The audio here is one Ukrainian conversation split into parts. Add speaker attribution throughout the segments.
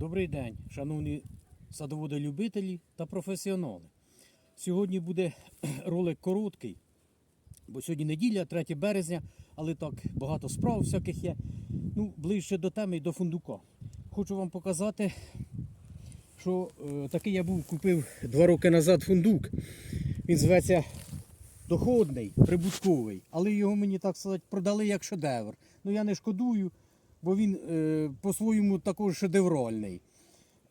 Speaker 1: Добрий день, шановні садоводолюбителі та професіонали. Сьогодні буде ролик короткий, бо сьогодні неділя, 3 березня, але так багато справ всяких є. Ну, ближче до теми і до фундука. Хочу вам показати, що е, такий я був купив два роки назад фундук. Він зветься доходний, прибутковий, але його мені так сказати продали як шедевр. Ну я не шкодую, бо він е, по-своєму також шедевральний.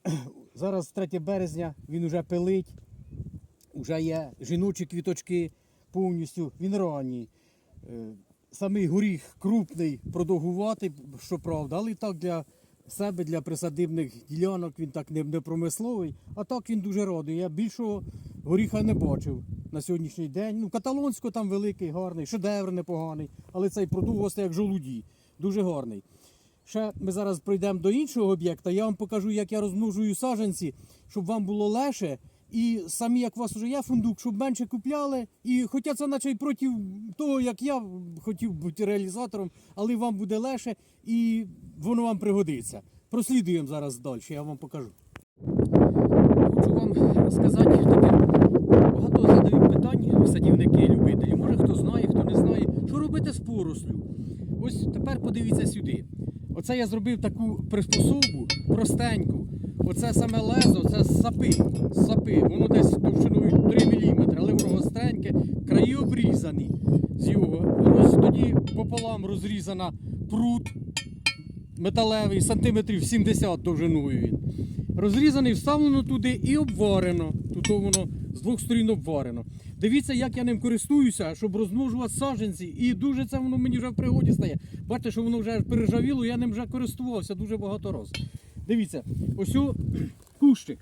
Speaker 1: Зараз 3 березня він вже пилить, вже є жіночі квіточки повністю, він ранній. Е, Самий горіх крупний, продовгуватий, що правда, але так для себе, для присадибних ділянок він так не промисловий, а так він дуже радий. Я більшого горіха не бачив на сьогоднішній день. Ну, каталонсько там великий, гарний, шедевр непоганий, але цей продовгостий як жолуді, дуже гарний. Ще ми зараз пройдемо до іншого об'єкта. Я вам покажу, як я розмножую саджанці, щоб вам було легше. І самі, як у вас вже є фундук, щоб менше купляли. І хоча це наче й проти того, як я хотів бути реалізатором, але вам буде легше і воно вам пригодиться. Прослідуємо зараз далі, я вам покажу. Хочу вам сказати таке. Багато задають питань садівники, і любителі. Може хто знає, хто не знає, що робити з порослю. Ось тепер подивіться сюди. Оце я зробив таку приспособу простеньку. Оце саме лезо, це сапи. Сапи. Воно десь товщиною 3 мм, але воно гостреньке, краї обрізані з його. Роз, тоді пополам розрізана прут металевий, сантиметрів 70 довжиною він. Розрізаний, вставлено туди і обварено. Тут воно з двох сторін обварено. Дивіться, як я ним користуюся, щоб розмножувати саджанці. І дуже це воно мені вже в пригоді стає. Бачите, що воно вже пережавіло, я ним вже користувався дуже багато разів. Дивіться, ось кущик.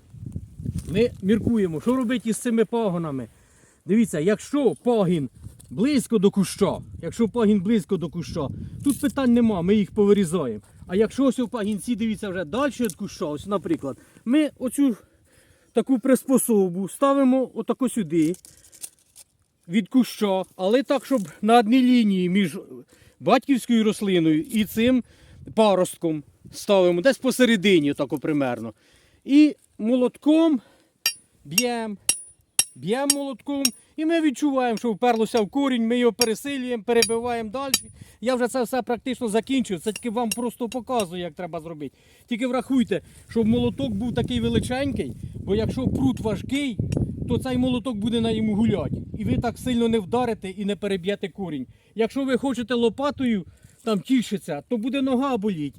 Speaker 1: Ми міркуємо, що робити із цими пагонами. Дивіться, якщо пагін близько до куща, якщо пагін близько до куща, тут питань нема, ми їх повирізаємо. А якщо ось у пагінці, дивіться, вже далі від куща, ось, наприклад, ми оцю таку приспособу ставимо отако сюди від куща, але так, щоб на одній лінії між батьківською рослиною і цим паростком ставимо десь посередині, отако примерно. І молотком б'ємо, б'ємо молотком, і ми відчуваємо, що вперлося в корінь, ми його пересилюємо, перебиваємо далі. Я вже це все практично закінчив. Це тільки вам просто показую, як треба зробити. Тільки врахуйте, щоб молоток був такий величенький, бо якщо прут важкий, то цей молоток буде на йому гуляти. І ви так сильно не вдарите і не переб'єте корінь. Якщо ви хочете лопатою там тішиться, то буде нога боліть.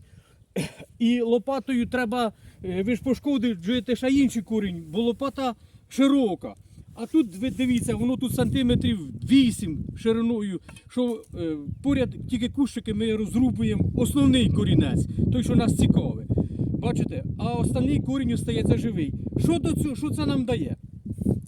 Speaker 1: І лопатою треба, е, ви ж пошкодуєте ще інший корінь, бо лопата широка. А тут ви дивіться, воно тут сантиметрів 8 шириною, що е, поряд тільки кущики ми розрубуємо основний корінець, той, що нас цікавий. Бачите? А остальний корінь остається живий. Що до цього, що це нам дає?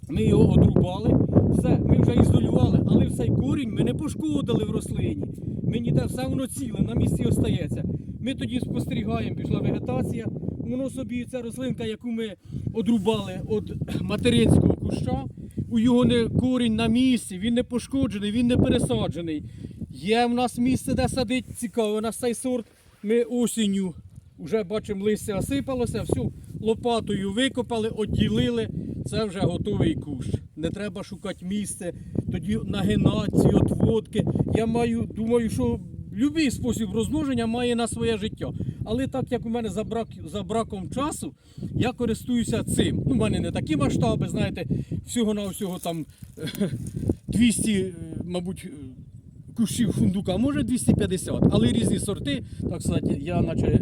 Speaker 1: Ми його одрубали, все, ми вже ізолювали, але цей корінь ми не пошкодили в рослині. Ми ніде все воно ціле, на місці остається. Ми тоді спостерігаємо, пішла вегетація. Воно собі, ця рослинка, яку ми одрубали від материнського куща, у його не корінь на місці, він не пошкоджений, він не пересаджений. Є в нас місце, де садить цікаво. У нас цей сорт ми осінню вже бачимо, листя осипалося, всю лопатою викопали, відділили. Це вже готовий кущ. Не треба шукати місце, тоді нагинати ці отводки. Я маю, думаю, що будь-який спосіб розмноження має на своє життя. Але так як у мене за, брак, за браком часу, я користуюся цим. Ну, у мене не такі масштаби, знаєте, всього-навсього там 200, е, мабуть, е, кущів фундука, може 250, але різні сорти. Так сказати, я наче е,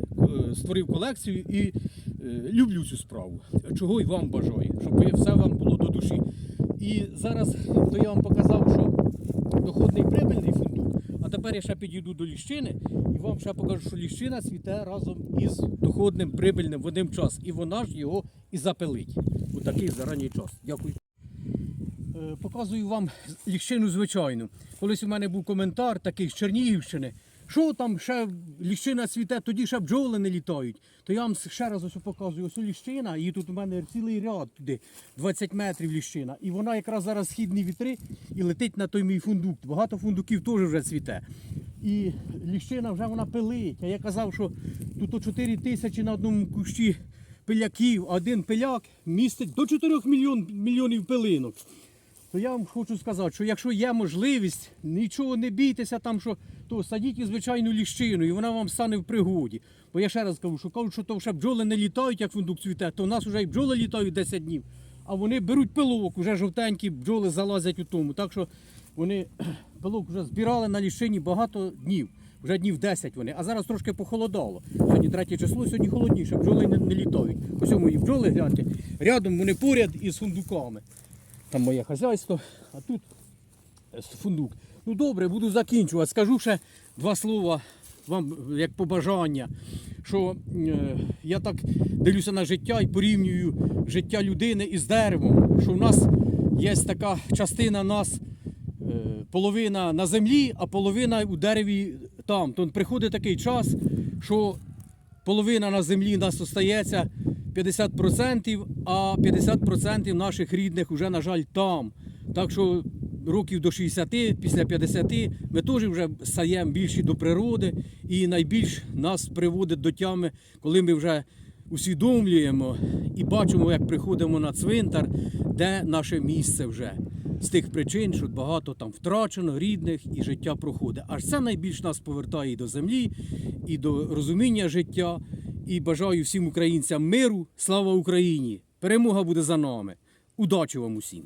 Speaker 1: створив колекцію і е, люблю цю справу. Чого і вам бажаю, щоб все вам було до душі. І зараз то я вам показав, що. А тепер я ще підійду до ліщини і вам ще покажу, що ліщина цвіте разом із доходним прибильним в один час. І вона ж його і запилить у такий заранній час. Дякую. Е, Показую вам ліщину звичайну. Колись у мене був коментар такий з Чернігівщини. Що там ще ліщина цвіте, тоді ще бджоли не літають. То я вам ще раз ось показую. Ось ліщина, і тут у мене цілий ряд туди, 20 метрів ліщина. І вона якраз зараз східні вітри і летить на той мій фундук. Багато фундуків теж вже цвіте. І ліщина вже вона пилить. А я казав, що тут 4 тисячі на одному кущі пиляків, один пиляк містить до 4 мільйон, мільйонів пилинок. То я вам хочу сказати, що якщо є можливість, нічого не бійтеся там, що то садіть і звичайну ліщину, і вона вам стане в пригоді. Бо я ще раз кажу, що кажуть, що то вже бджоли не літають, як фундук цвіте, то в нас вже і бджоли літають 10 днів, а вони беруть пилок, вже жовтенькі бджоли залазять у тому. Так що вони пилок вже збирали на ліщині багато днів. Вже днів 10 вони, а зараз трошки похолодало. Сьогодні третє число, сьогодні холодніше, бджоли не, не літають. Ось мої бджоли, гляньте, рядом вони поряд із фундуками. Там моє хазяйство, а тут е, фундук. Ну добре, буду закінчувати. Скажу ще два слова вам як побажання, що е, я так дивлюся на життя і порівнюю життя людини із деревом. Що в нас є така частина нас, е, половина на землі, а половина у дереві там. То приходить такий час, що половина на землі нас остається 50%, а 50% наших рідних вже, на жаль, там. Так що років до 60, після 50 ми теж вже стаємо більші до природи, і найбільш нас приводить до тями, коли ми вже усвідомлюємо і бачимо, як приходимо на цвинтар, де наше місце вже. З тих причин, що багато там втрачено рідних і життя проходить. Аж це найбільш нас повертає і до землі, і до розуміння життя. І бажаю всім українцям миру, слава Україні! Перемога буде за нами. Удачі вам усім!